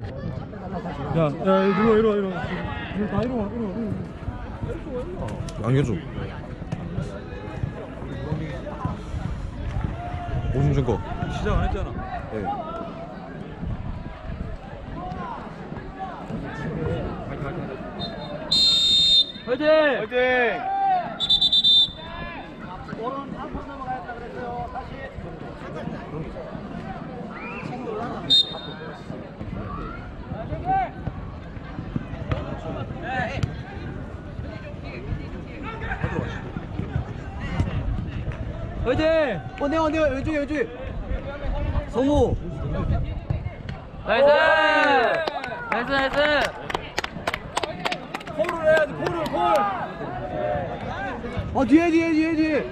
야, 야, 이리 와. 이리 다 이리 와, 이리 와. 안겨줘. 오준준 거. 시작 안 했잖아. 예. 화이팅! 화이팅! 화이팅! 어, 내가 내가 왼쪽에 왼쪽에. 성우. 나이스! 나이스 나이스! 콜을 해야지, 콜을, 콜! 어 뒤에 뒤에 뒤에 뒤에.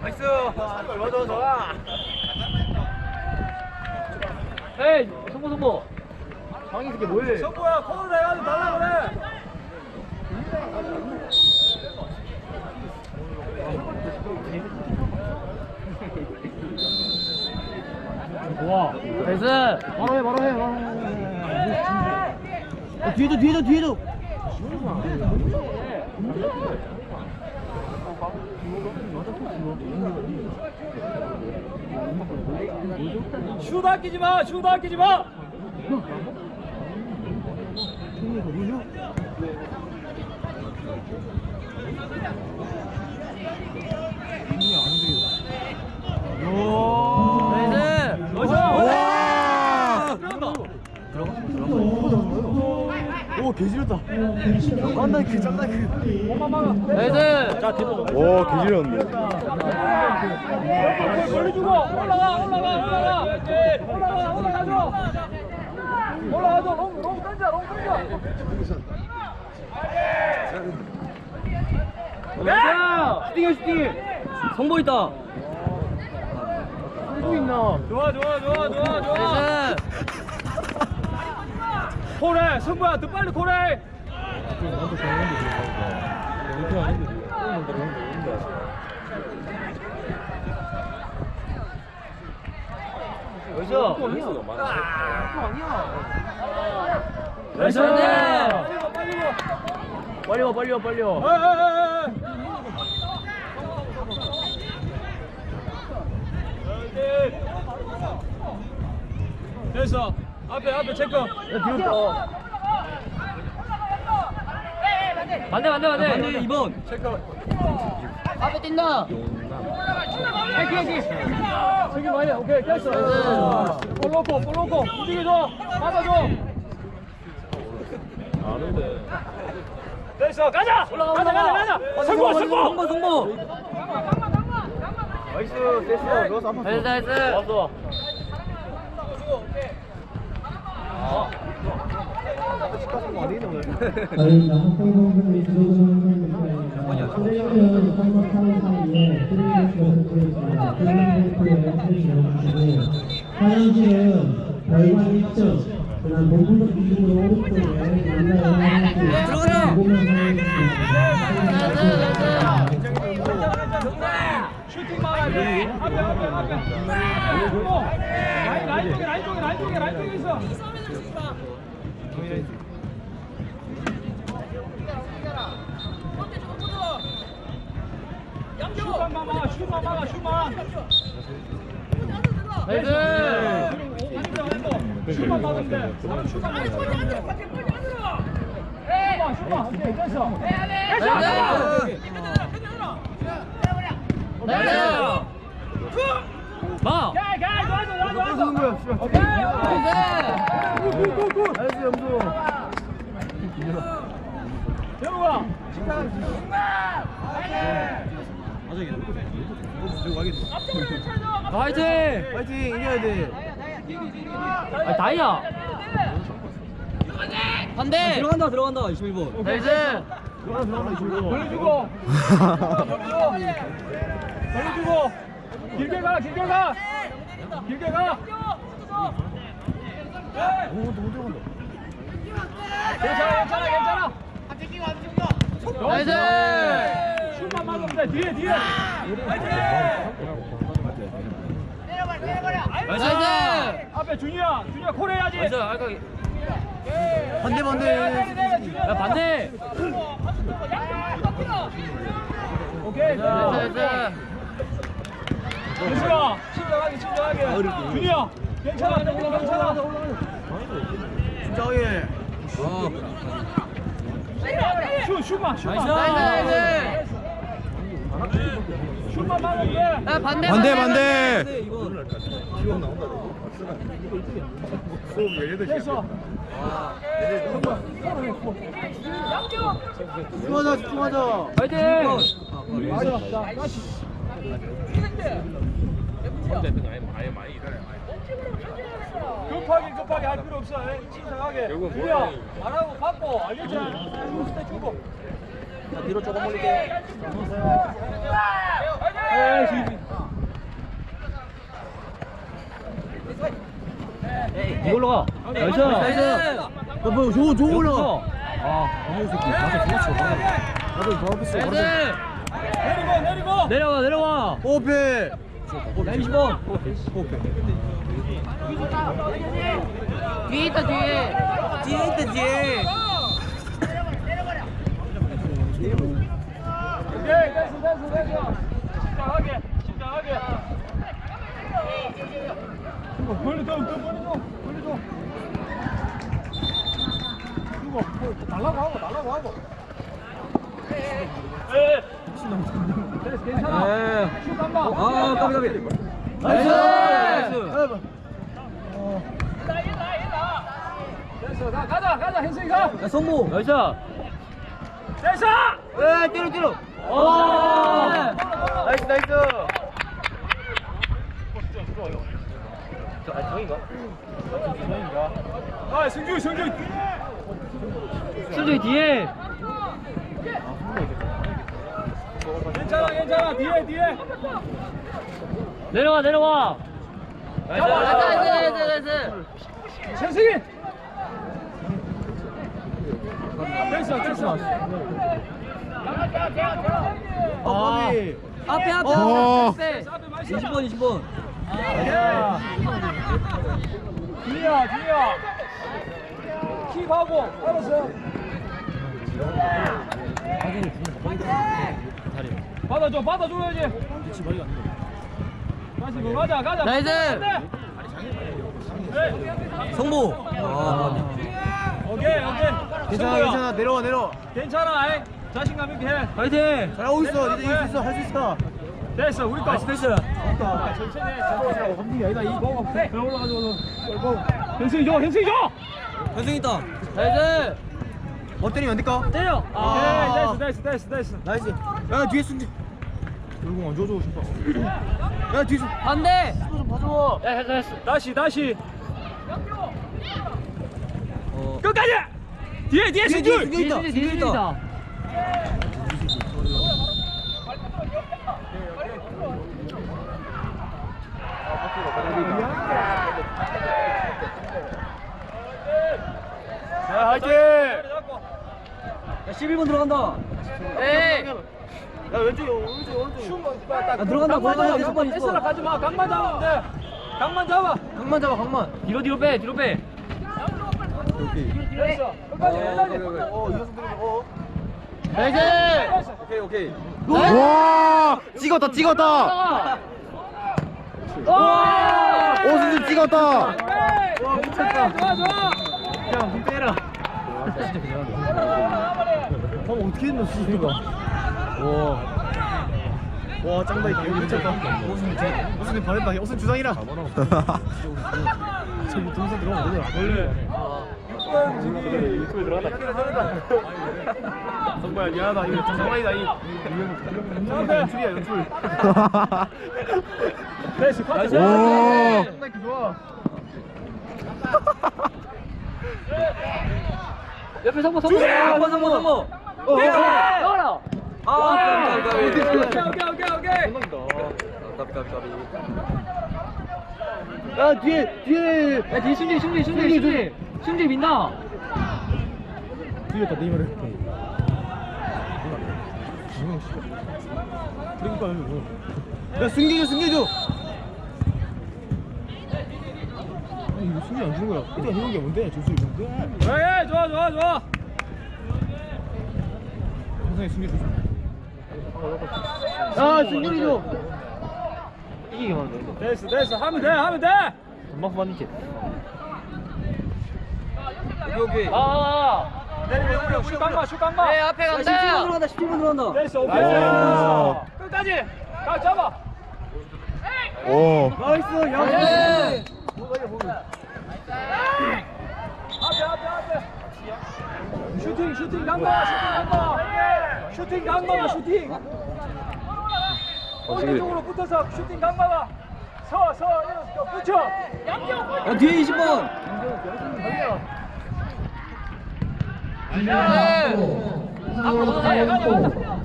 나이스! 좋아, 좋아, 좋아. 에이 성보 성보! 방이 새끼 뭐해? 성구야, 콜을 해야지, 달라 그래! 와. 나이스! 바로 해 바로 해 바로 해. 어, 뒤에도 뒤에도 뒤에도. 슛 아끼지 마, 슛 아끼지 마! 나이스! 오 개지렸다. 깐다 그 깐다 그. 나이스! 자, 뒤로 좀. 와, 개지렸는데. 멀리 주고 올라가 올라가 올라가 올라가 올라가줘 올라가줘 롱, 롱 던져 롱 던져 나이스! 슈팅해 슈팅! 성보 있다! 또 있나? 좋아 좋아 좋아 좋아 좋아 콜해 승부야 더 빨리 콜해 어디서? 나이스! 빨리 와 빨리 와 빨리 와 빨리 와. 됐어 앞에 앞에 체크 야 뒤로 떠. 반대 반대 반대! 반대 2번. 체크 앞에 뛴다! 해키 해키 체크 많이 해. 오케이 됐어 나이스. 볼 놓고 볼 놓고 움직여줘 맞아줘 아는데 됐어 가자 가자 가자 가자 승부 승부 성보 성보! 나이스 됐어. 나이스 나이스! 왔어 저희 남학생분들이 들어오는 선생님은 선거하는 사이에 프리랜서 선수입니다. 프리랜서에 연습을 화장실은 별관 1층, 그다음 본부석 기준으로 오른쪽에 남자 들어가라! 슈팅 막아야 돼 앞에 앞에 앞에 승부 라인 라인 쪽에 라인 쪽에 라인 쪽에 라인 쪽에 있어 슛만 막아 슛만 막아 슛만 나이스! 슛만 막으면 돼 슛만 막으면 돼 슛만 슛만 오케이 됐어 됐어 나이스! 나이스! 마! 가이 가이 놔줘 놔줘 놔줘. 씨발. 오케이 나이스! 나이 스 염소. 재호가 화이팅! 파이팅 이겨야 돼. 아 다이야! 반대! 들어간다 들어간다 21번. 나이스! 들어간다 들어간다 21번. 벌려주고 벌려주고 벌려 주고 길게 가 길게 가 길게 가 오, 또 들어간다. 괜찮아 괜찮아 괜찮아 나이스! 돼 뒤에 뒤에. 나이스! 앞에 준이야 준이야 콜 해야지. 나이스! 알까기. 반대 반대. 야, 반대! 오케이 나이스, 나이스! 준수야 침착하게 침착하게. 준이야 괜찮아 괜찮아. 진짜하게 슛 슛만 슛만 나이스, 막 야, 반대, 반대, 반대. 됐어 집중하자 집중하자 파이팅! 급하게 급하게 할 필요 없어. 에, 침착하게. 준이야 안 하고 받고 때 주고 자 뒤로 조금 올릴게 에이 지금 이걸로 가. 나이스! 나이스! 야뭐 저거 저거 올라가 아, 아무 새끼 가서 죽었어 나도 저 앞에 있어 나이스! 내리고 내리고 내려와, 내려와! 호흡해 라인 10번! 뒤에 있다, 뒤에! 뒤에 있다 뒤에 오케이 됐어 됐어 됐어 침착하게 침착하게 주고 벌려줘 더 벌려줘 벌려줘 주고 뭐, 달라고 하고 달라고 하고 에 됐어 괜찮아 슛 한방 아 까비 까비 나이스! 됐어 가, 가자 가자 현승이 가 야 성모 나이스! 됐어 에 때려 때려 오! 나이스 나이스 아 승규 승규 순정이 뒤에! 괜찮아 괜찮아 뒤에 뒤에 내려와, 내려와! 나이스, 나이스, 나이스! 현승이 됐어 됐어 아 까비 앞에, 앞에, 어. 앞에! 20번, 20번! 야. 뒤야 뒤야 킵하고 알았어 받아줘 받아줘야지 다시 뭐 가자 가자 나이스! 네. 성모 아 오케이 오케이 괜찮아 승부야. 괜찮아 내려와 내려와 괜찮아 아이. 자신감 있게 해. 파이팅! 잘하고 있어. 니들 이길 수 있어 할 수 있어. 됐어. 우리 거. 됐어 천천히 해. 천천히 감독이 아니다 이 보고 네. 올라가지고 현승이 줘 현승이 줘! 현승 있다. 나이스! 뭐 때리면 안 될까? 때려! 오케이. 아. 됐어 됐어 됐어 됐어 나이스. 야 뒤에 승지. 결국 안 줘줘 싶어 야 뒤에 승 반대! 좀 봐줘. 야, 됐어. 다시 다시 어. 끝까지! 뒤에 뒤에 승줄 뒤에, 뒤에 있다. 야 화이팅! 야, 11번 들어간다. 에이! 야 왼쪽에 오른쪽에 오른쪽에 야, 들어간다, 강만 들어간다. 잡아 6번, 강만. 뺏으라 6번. 가지 마 강만 잡으면 돼 강만 잡아. 강만 잡아 강만. 뒤로, 뒤로 빼, 뒤로 빼. 됐어 끝까지 끝까지 어 이어서 들어 어 나이스! 오케이 오케이 와! 찍었다, 찍었다! 와! 오승진 찍었다! 와 미쳤다 좋아 좋아 야문 때라 형 어떻게 했노 진짜 와. 와 짱다 이게 미쳤다 오승 오승 반했다 오승 주장이라 저기 동생 들어오 면 되냐 원래 유튜브에 들어갔다 정말 미안하다 이거 정말이다 이 연출이야 연출 나이스! 오! 짱다 좋아 옆에 성모, 성모! 성모, 성모, 성모! 넣어라! 아 까비, 까비. 오케이 오케이 오케이 까비 까비 까비 야 뒤에 뒤에 야, 뒤에 순지, 순지, 순지, 순지! 순지 민다! 뒤에 다 네이마를 형 씨. 그러니까요. 야 승기줘 승기줘. 아니 이거 승기 안 주는 거야. 이때가 해놓은 게 뭔데? 조수 뭔데? 예, 예, 좋아, 좋아, 좋아. 현상이 승기 줘. 아 승기 줘. 이기기만 하면 돼. 됐어, 됐어. 하면 돼, 하면 돼. 금방 받는게. 여기, 여기. 아, 내리, 슛 강마, 슛 강마. 네, 앞에 간다. 17번 들어간다, 17번 들어간다. 됐어, 오케이. 오. 끝까지. 가, 잡아. 오. 나이스 네. 야. 앞에, 앞에, 앞에. 슈팅, 슈팅 강마, 슈팅 강마. 슈팅 강마, 슈팅. 오른쪽으로 붙어서 슈팅 강마가. 서, 서, 이렇게 붙여. 야, 뒤에 20번. 앞으로 가야.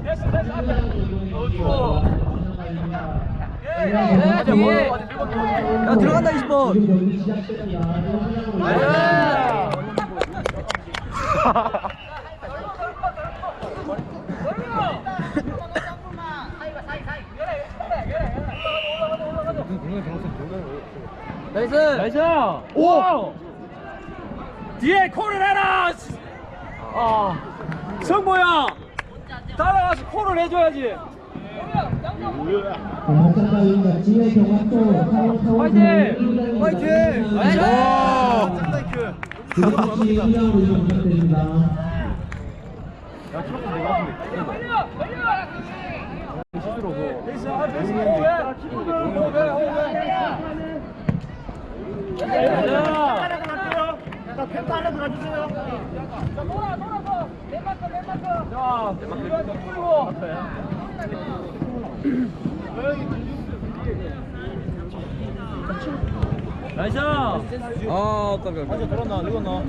됐어, 됐어, 앞에. 야, 들어간다, 20번. 경기 시작됩니다. 나이스. 나이스. 오. 뒤에 콜을 해라. 아, 성모야. 따라가서 콜을 해줘야지. 화이팅! 화이팅! 1라운드 시작됩니다. 자, 이거 좀 풀고. 나이스. 아, 깜짝이야. 맞아 돌았나 누웠나?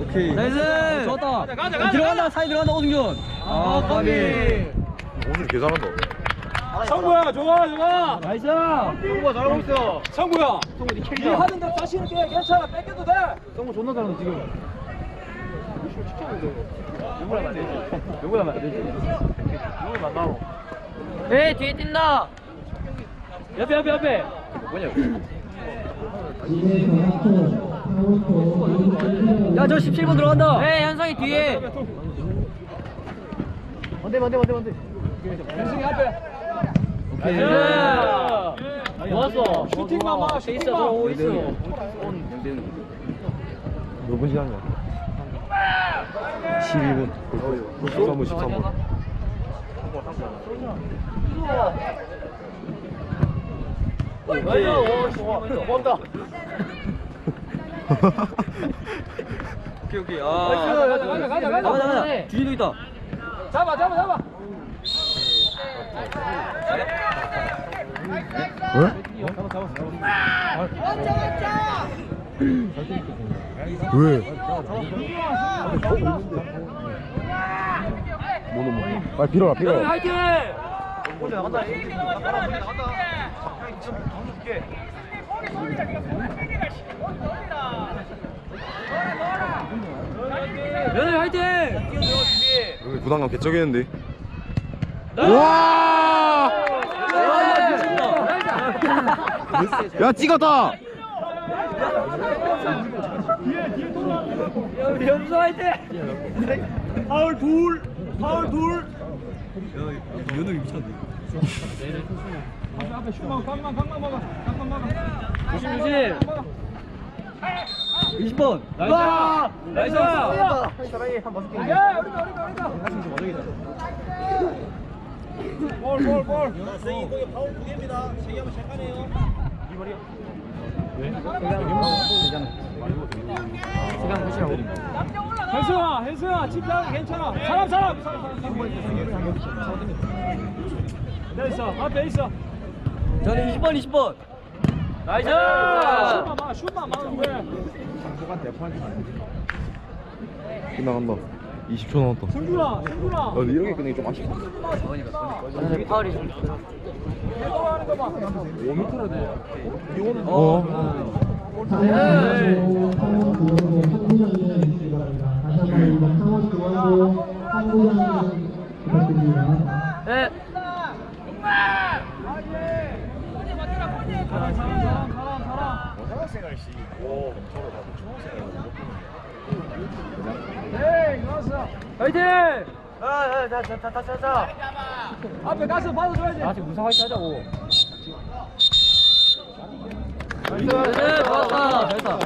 오케이. 나이스. 좋았다. 가자, 가자, 가자. 들어간다, 사이 들어간다, 오승준. 아, 까비. 오늘 개 잘한다. 성구야, 좋아, 좋아. 나이스. 성구가 잘하고 있어. 성구야. 성구 니네 캐리야. 하던 대로 다시 이렇게 괜찮아. 뺏겨도 돼. 성구 존나 잘하는데 지금. 하면 안 되지. 하면 안 되지. 안 나오. 에, 뒤에 뛴다. 옆에, 옆에, 옆에. 지혜 경합도 카운터 야, 저 17번 들어간다. 네, 현성이 뒤에. 반대 반대 반대 반대. 현승이 앞에. 나이스. 좋았어. 슈팅만 막, 있어, 슈팅만. 들어오고 있어. 몇분 시간이야? 12분. 13분, 13분. 고맙다. 오케이, 오케이. 아. 가자, 가자. 가자, 가자. 뒤에도 있다. 잡아, 잡아, 잡아. 왜? 뭐는 뭐? 빨리 빌어라, 빌어라. 화이팅! 혼자 나간다. 나간다. 나간다. 연애 화이팅! 여기 부담감 개쩍이는데. 와! 야, 찍었다! 연수 화이팅! 파울 둘. 파울 둘. 앞에 앞에 슈만 강만 강만 막아 강만 막아 조심, 조심. 20번. 나이스 나이스 사랑해 한다 섯 개. 야 우리가 우리가 우리가 볼볼볼 혜수야 혜수야 집중 괜찮아. 사람 사람. 사람 됐어 앞에 있어. 저는 20번, 20번. 나이스. 슛만 막 슛만 막으면 돼 끝나간다. 20초 남았다. 승준아 승준아 아, 근데 이렇게 끝내기 좀 아쉽다. 네, 파울이 좀. 해동하는 거봐 어. 상황도 한구장이면 있기 바랍니다. 다시 한번 입니다. 상원 중앙고 한구장 부탁드립니 화이팅! 아, 자, 자, 자, 자, 자, 자. 앞에 가서 받아줘야지. 나한테 무사 화이팅 하자고. 나이스, 좋았다. 잘했다.